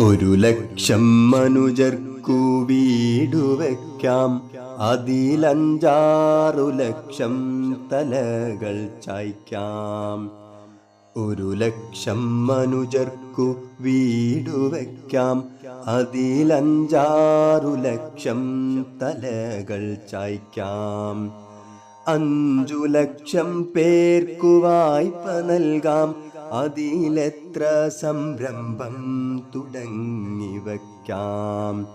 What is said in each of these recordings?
ഒരു ലക്ഷം മനുജർക്കു വീടു വയ്ക്കാം അതിലഞ്ചാറു ലക്ഷം തലകൾ ചായ്ക്കാം. ഒരു ലക്ഷം മനുജർക്കു വീടു വയ്ക്കാം അതിലഞ്ചാറു ലക്ഷം തലകൾ ചായ്ക്കാം. അഞ്ചു ലക്ഷം പേർക്കു വായ്പ നൽകാം. അതിലെത്ര സംരംഭം തുടങ്ങി വയ്ക്കാം?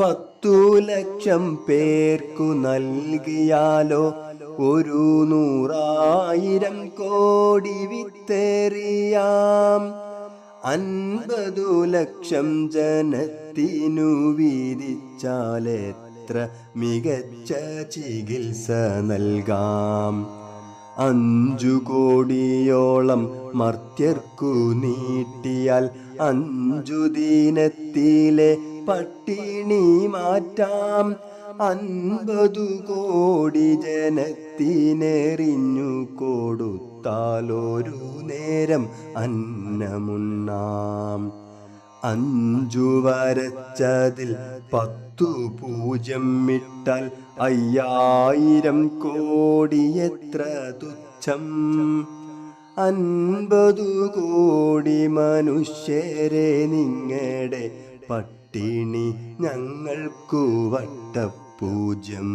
പത്തു ലക്ഷം പേർക്കു നൽകിയാലോ ഒരു നൂറായിരം കോടി വിത്തേറിയാം. അൻപതു ലക്ഷം ജനത്തിനു വീതിച്ചാലെത്ര മികച്ച ചികിത്സ നൽകാം? അഞ്ചു കോടിയോളം മർത്യർക്കു നീട്ടിയാൽ അഞ്ചു ദീനത്തിലെ പട്ടിണി മാറ്റാം. അൻപതു കോടി ജനത്തിനെറിഞ്ഞു കൊടുത്താലൊരു നേരം അന്നമുണ്ണാം. അഞ്ചു വരച്ചതിൽ പത്തു പൂജ്യം ഇട്ടാൽ അയ്യായിരം കോടി എത്ര തുച്ഛം? അൻപതു കോടി മനുഷ്യരെ നിങ്ങളുടെ പട്ടിണി ഞങ്ങൾക്കു വട്ടപൂജ്യം.